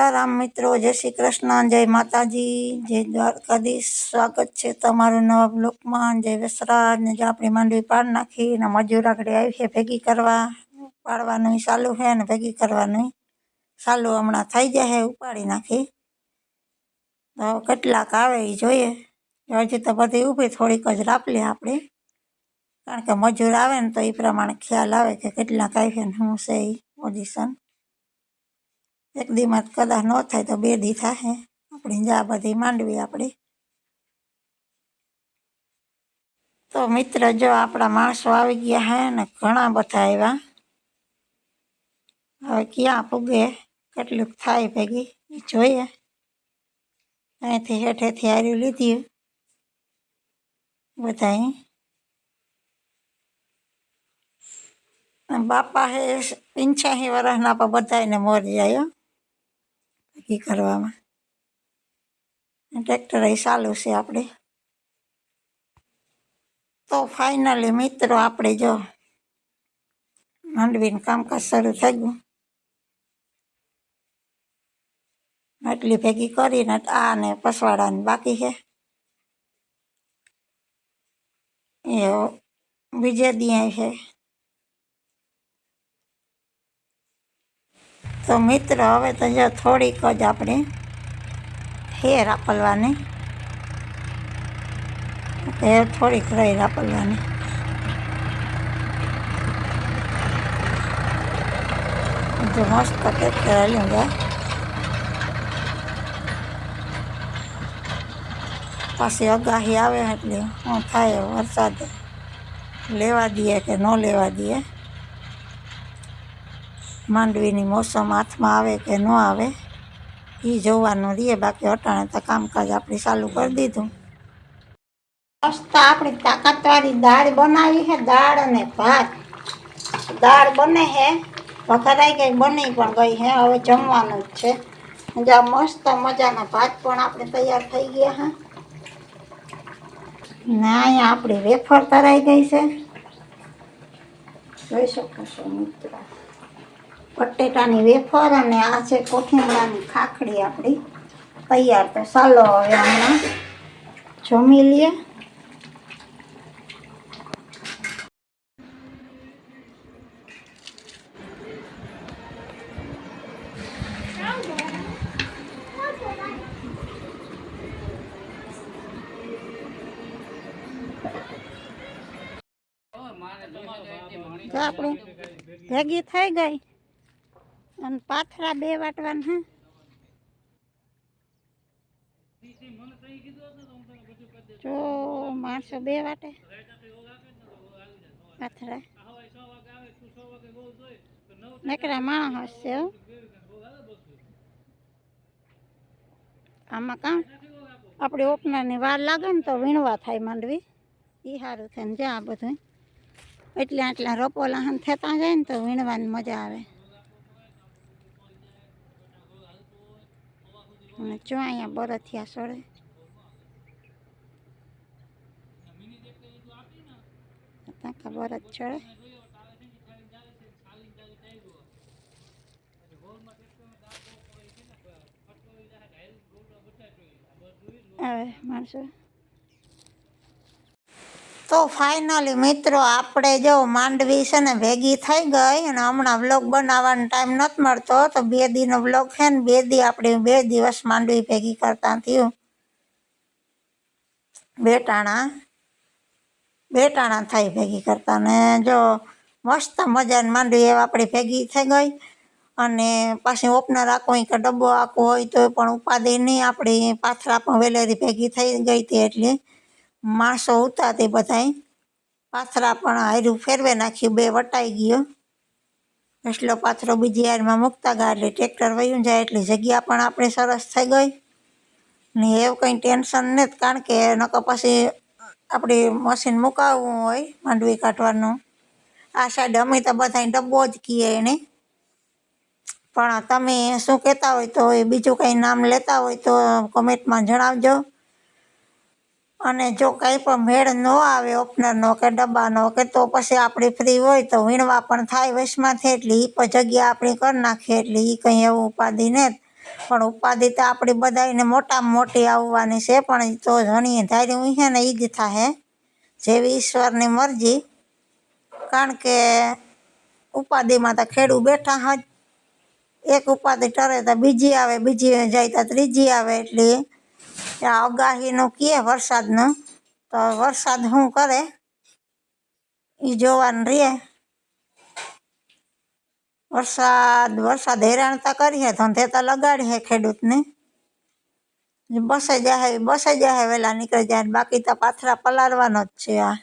સીતારામ મિત્રો, જય શ્રી કૃષ્ણ જય માતાજી. જય દ્વારકાધીશ. સ્વાગત છે તમારું નવા બ્લોકમાં. જય વસરાજ ને જે આપણી માંડવી પાડ નાખી ને મજૂર આગળ આવી છે ભેગી કરવા. પાડવાનું ચાલુ છે ને ભેગી કરવાનું. ચાલુ હમણાં થઈ જાય ઉપાડી નાખી. તો કેટલાક આવે એ જોઈએ. હજી તો બધી ઊભી, થોડીક જ રાપલી આપણે. કારણ કે મજૂર આવે ને તો એ પ્રમાણે ખ્યાલ આવે કે કેટલાક આવી ને શું છે એ પોઝિશન એક દીમાં કદાચ ન થાય તો બે દી થાય આપણી જા બધી માંડવી આપણી. તો મિત્ર, જો આપણા માણસો આવી ગયા હે ને ઘણા બધા આવ્યા. હવે ક્યાં પૂગે? કેટલુંક થાય ભેગી. એ જોઈએ. અહીંથી હેઠેથી હાર્યું લીધી. બધા બાપા હે પંચ્યાસી વર્ષના પણ બધાને મોર જાય ભેગી કરવામાં. ટ્રેક્ટર એ ચાલુ છે આપણે તો ફાઇનલી મિત્રો આપણે જો માંડવીનું કામકાજ શરૂ થઈ ગયું. આટલી ભેગી કરીને આ ને પસવાડાની બાકી છે. એ બીજે દી છે. તો મિત્ર, હવે તો જો થોડીક જ આપણે હેર આપલવાની હેર થોડીક રહી આપલવાની જો મસ્ત ટ્રેક્ટર હાલ્યું જાય પાછી અગાહી આવે એટલે શું થાય વરસાદ. લેવા દઈએ કે ન લેવા દઈએ? માંડવીની મોસમ હાથમાં આવે કે ન આવે એ જોવાનું રહીએ બાકી અટાણે તો કામકાજ આપણે ચાલુ કરી દીધું. મસ્ત આપણી તાકાતવાળી દાળ બનાવી છે દાળ અને ભાત. દાળ બને છે વઘારાઈ ગઈ, બની પણ ગઈ છે હવે જમવાનું જ છે. મજા મસ્ત મજાના ભાત પણ આપણે તૈયાર થઈ ગયા હા. ને અહીંયા આપણી વેફર તરાઈ ગઈ છે. જોઈ શકો છો મિત્રો. બટેટાની વેફર અને આ છે કોઠીમડાની ખાખડી આપણી. તૈયાર તો ચાલો હવે હમણાં જમી લઈએ. આપણે ભેગી થઈ ગઈ. અને પાથરા બે વાટવાના હે. જો માણસો બે વાટે. પાથરા. નકરા માણસ છે હો. આમાં કામ આપણે ઓપનરની વાર લાગે ને તો વીણવા થાય માંડવી. એ સારું થાય ને જ્યાં બધું એટલે આટલા રોપોલા હન થતા જાય ને તો વીણવાની મજા આવે. અને જો અહીંયા બરથિયા સડે તાકા બરત ચડે. હવે માણસો તો ફાઇનલી મિત્રો, આપણે જો માંડવી છે ને ભેગી થઈ ગઈ અને હમણાં વ્લોગ બનાવવાનો ટાઈમ નથી મળતો તો બે દીનો વ્લોગ છે ને, બે દી આપણે બે દિવસ માંડવી ભેગી કરતા થયું. બેટાણા બેટાણા થઈ ભેગી કરતા ને જો મસ્ત મજાની માંડવી એવા આપણી ભેગી થઈ ગઈ અને પાછી ઓપનર આખો કે ડબ્બો આખો હોય તો પણ ઉપાધિ નહીં, આપણી પાથરા પણ વેલેરી ભેગી થઈ ગઈ હતી એટલે. માણસો ઉતા તે બધાય. પાથરા પણ હાર્યું, ફેરવે નાખ્યું, બે વટાઈ ગયો. એટલો પાથરો બીજી હારમાં મૂકતા ગયા એટલે ટ્રેક્ટર વયું જાય એટલી જગ્યા પણ આપણે સરસ થઈ ગઈ. ને એવું કંઈ ટેન્શન નથી કારણ કે નકર પછી આપણે મશીન મુકાવવું હોય માંડવી કાઢવાનું. આ સાઈડ અમે તો બધા ડબ્બો જ કીએ એને. પણ તમે શું કહેતા હોય તો એ બીજું કંઈ નામ લેતા હોય તો કોમેન્ટમાં જણાવજો. અને જો કંઈ પણ મેળ ન આવે ઓપનરનો કે ડબ્બાનો, કે તો પછી આપણી ફ્રી હોય તો વીણવા પણ થાય વશમાંથી. એટલે એ પણ જગ્યા આપણી કરી નાખીએ, એટલે એ કંઈ એવું ઉપાધિ ને પણ ઉપાધિ તો આપણી બધાને મોટામાં મોટી આવવાની છે, પણ તો જણીએ હું છે ને એ જ થાય જેવી ઈશ્વરની મરજી. કારણ કે ઉપાધિમાં તો ખેડૂ બેઠા હજ એક ઉપાધિ ટરે તો બીજી આવે, બીજી જાય તો ત્રીજી આવે, એટલે આ અગાહીનું કહે વરસાદનું, તો વરસાદ શું કરે? એ જોવાનું રહે વરસાદ વરસાદ હેરાન તો કરીએ, ધંધે તો લગાડીએ ખેડૂતને. બસે જાહે બસે જાહે વહેલા નીકળી જાય બાકી તો પાથરા પલાળવાનો જ છે આ.